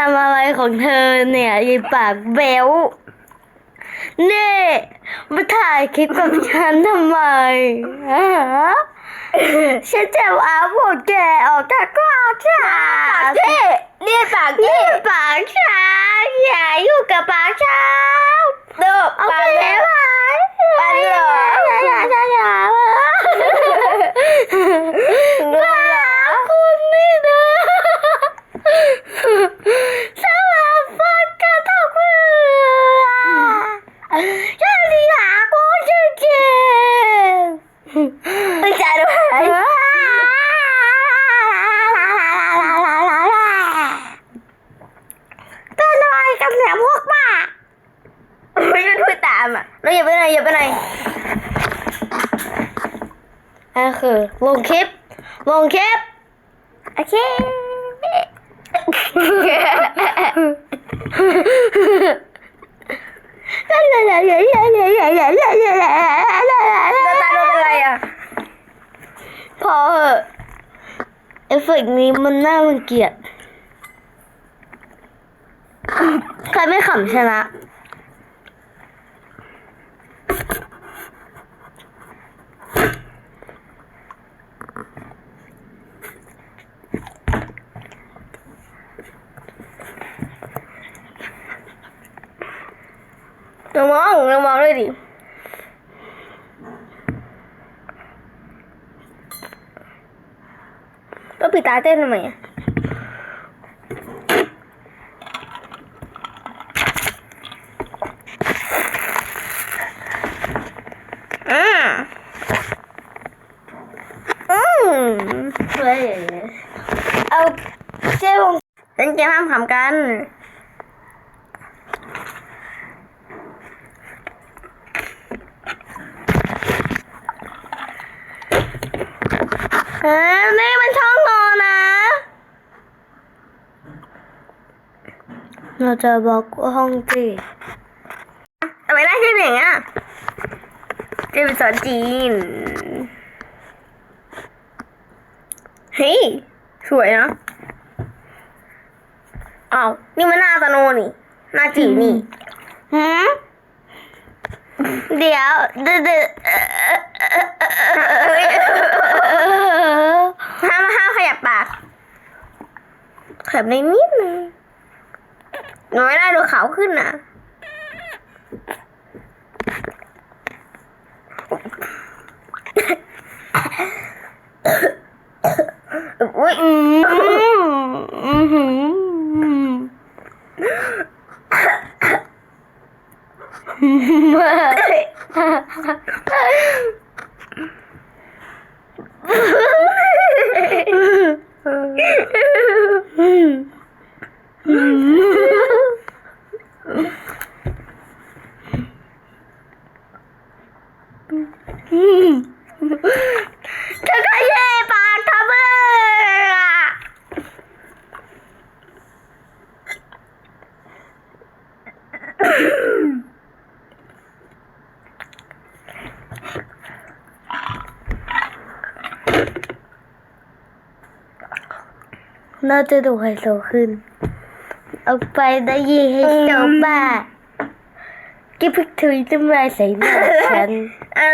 ทำอะไรของเธอเนี่ยยีปากเบลเน่มาถ่ายคลิปกับฉันทำไมฮะฉันจะเอาพวกแกออกจากกล้องฉันเจ๊เรียกปากเจ๊ นี่ปากฉันอย่าอยู่กับปากฉัน เด้อ เอา ปา ไป ก เล เจ๊ ยไหม ไปเลย อย่าอย่าอย่าอย่า เด้อ คุณนี่นะสวัสดีกันทุกคนฉันอยากกูจะเจ็บ ไม่จ่ายด้วย เป็นอะไรกันเนี่ยพวกบ้า ไม่ได้พูดตามอะเราอย่าไปไหนอย่าไปไหนนั่นคือลงคลิปลงคลิปโอเคตาตาโดนเป็นไรอะพอเหอะเอฟเฟกต์นี้มันน่ารังเกียจใครไม่ขำชนะ เรามองเรามองด้วยดิก็ปิดตาเต้นทำไมอะอืมอืมเฮ้ยเอาเจ้วงเล่นเกมห้ามขำกัน เออนี่มันช่องนอนนะ เราจะบอกห้องจีทำไมได้ชื่อเสียงอะเจะเป็นสอนจีน เฮ้ย สวยเนาะอ้าวนี่มันหน้าตาโนนี่หน้าจีนี่หืมเดี๋ยวเดี๋ยวเดี๋ยวเอ่อเอ่อห้ามห้ามขยับปากขยับในนิด นึงหนูได้ดูขาวขึ้นนะอุ้ยอืมอืมหืม จะขยับปากทำไมอะ น่าจะดูไฮโซขึ้น เอาไปได้ยี่ไฮโซบ้ากิ๊บพิกทุยจะมาใส่หน้าฉันอ่า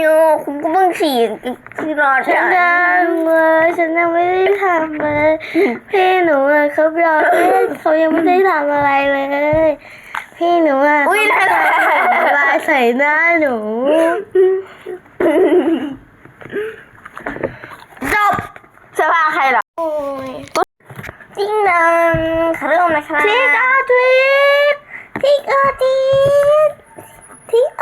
อยู่คุณก็เพิ่งฉี่คือรอฉัฉันนยังเลยฉันยังไม่ได้ทำเลยพี่หนูอะเขายอมเล่นเขายังไม่ได้ทำอะไรเลย พี่หนูอะอุ้ยเขาน่ารักทำลายใส่หน้าหนู จบจะพาใครเหรอจริงนังขอเริ่มนะ ครับทิกอาทิกทิกอาทิตย์ทิก